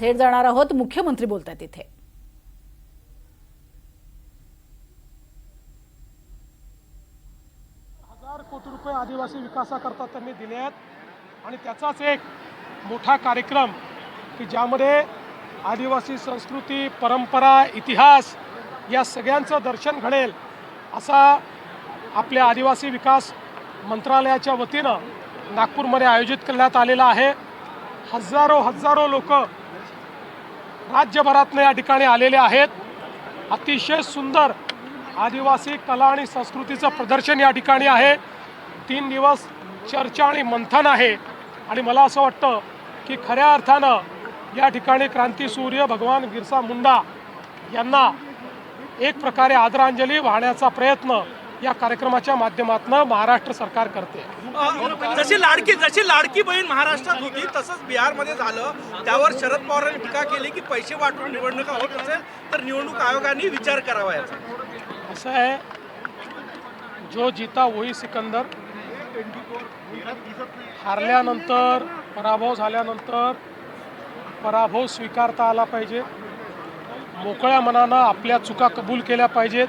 थेट जाणार आहोत. मुख्यमंत्री बोलतात तिथे हजार कोटी रुपये आदिवासी विकासाकरता त्यांनी दिले आहेत. आणि त्याचाच एक मोठा कार्यक्रम की ज्यामध्ये आदिवासी संस्कृती परंपरा इतिहास या सगळ्यांचं दर्शन घडेल असा आपल्या आदिवासी विकास मंत्रालयाच्या वतीनं नागपूरमध्ये आयोजित करण्यात आलेला आहे. हजारो हजारो लोक राज्यभरातनं या ठिकाणी आलेले आहेत. अतिशय सुंदर आदिवासी कला आणि संस्कृतीचं प्रदर्शन या ठिकाणी आहे. तीन दिवस चर्चा आणि मंथन आहे. आणि मला असं वाटतं की खऱ्या अर्थानं या ठिकाणी क्रांतीसूर्य भगवान बिरसा मुंडा यांना एक प्रकारे आदरांजली वाहण्याचा प्रयत्न या कार्यक्रमाच्या माध्यमातून महाराष्ट्र सरकार करते. जशी लाडकी जशी लाडकी बहीण महाराष्ट्रात होती तसंच बिहारमध्ये झालं. त्यावर शरद पवारांनी टीका केली की पैसे वाटून निवडणुका होत असेल तर निवडणूक आयोगाने विचार करावा याचा. असं आहे जो जीता वही सिकंदर. हारल्यानंतर पराभव झाल्यानंतर पराभव स्वीकारता आला पाहिजे. मोकळ्या मनानं आपल्या चुका कबूल केल्या पाहिजेत.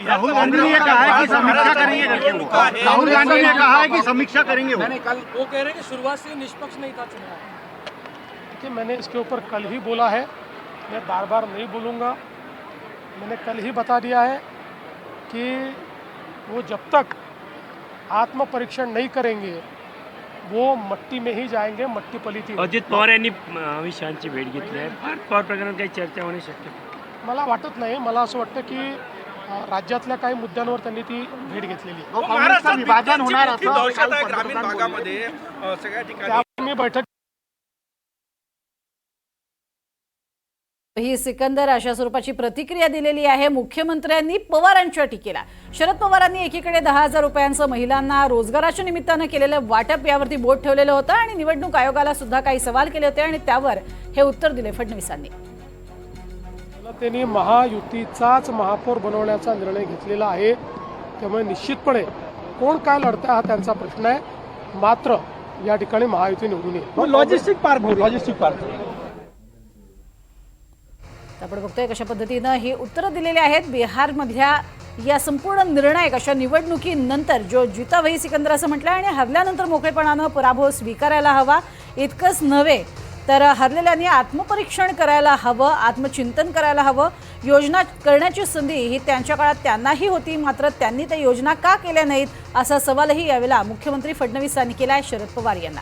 राहुल गांधी ने कहा है कि समीक्षा करेंगे करके राहुल गांधी ने कहा है कि समीक्षा करेंगे वो। वो कह रहे हैं कि शुरुआत से निष्पक्ष नहीं था चुनाव। देखिए मैंने इसके ऊपर कल ही बोला है मैं बार बार नहीं बोलूँगा। मैंने कल ही बता दिया है कि वो जब तक आत्म परीक्षण नहीं करेंगे वो मट्टी में ही जाएँगे मट्टी पलीती होगी. अजित पवार यांनी अमित शहाची भेट घेतली आहे. फार पवार प्रकरणात काही चर्चा होणे शक्य. मला वाटत नाही. मला असं वाटतं की राज्यातल्या काही मुद्द्यांवर त्यांनी ती भेट घेतलेली आहे. काँग्रेसचं विभाजन होणार मोठी असं दहशत काल आहे ग्रामीण पंतप्रधान बोलले. भागामध्ये अ, सगळ्या ठिकाणी त्यावर मी बैठक ही सिकंदर अशा स्वरूपाची प्रतिक्रिया दिलेली आहे मुख्यमंत्र्यांनी पवारांच्या टीकेला शरद पवारांनी एकीकडे दहा हजार रुपयांचं महिलांना रोजगाराच्या निमित्तानं केलेलं वाटप यावरती बोट ठेवलेलं होतं आणि निवडणूक आयोगाला सुद्धा काही सवाल केले होते आणि त्यावर हे उत्तर दिले फडणवीसांनी जनतेने महायुतीचाच महापौर बनवण्याचा निर्णय घेतलेला आहे. त्यामुळे निश्चितपणे कोण काय लढतंय हा त्यांचा प्रश्न आहे. मात्र या ठिकाणी महायुती निवडून येईल. लॉजिस्टिक पार्क लॉजिस्टिक पार्क आपण बघतोय कशा पद्धतीनं ही उत्तरं दिलेली आहेत. बिहारमधल्या या संपूर्ण निर्णायक अशा निवडणुकीनंतर जो जितावही सिकंदर असं म्हटलं आणि हरल्यानंतर मोकळेपणानं पराभव स्वीकारायला हवा इतकंच नव्हे. तर हरलेल्यांनी आत्मपरीक्षण करायला हवं आत्मचिंतन करायला हवं. योजना करण्याची संधी ही त्यांच्या काळात त्यांनाही होती मात्र त्यांनी त्या योजना का केल्या नाहीत असा सवालही यावेळेला मुख्यमंत्री फडणवीसांनी केला आहे शरद पवार यांना.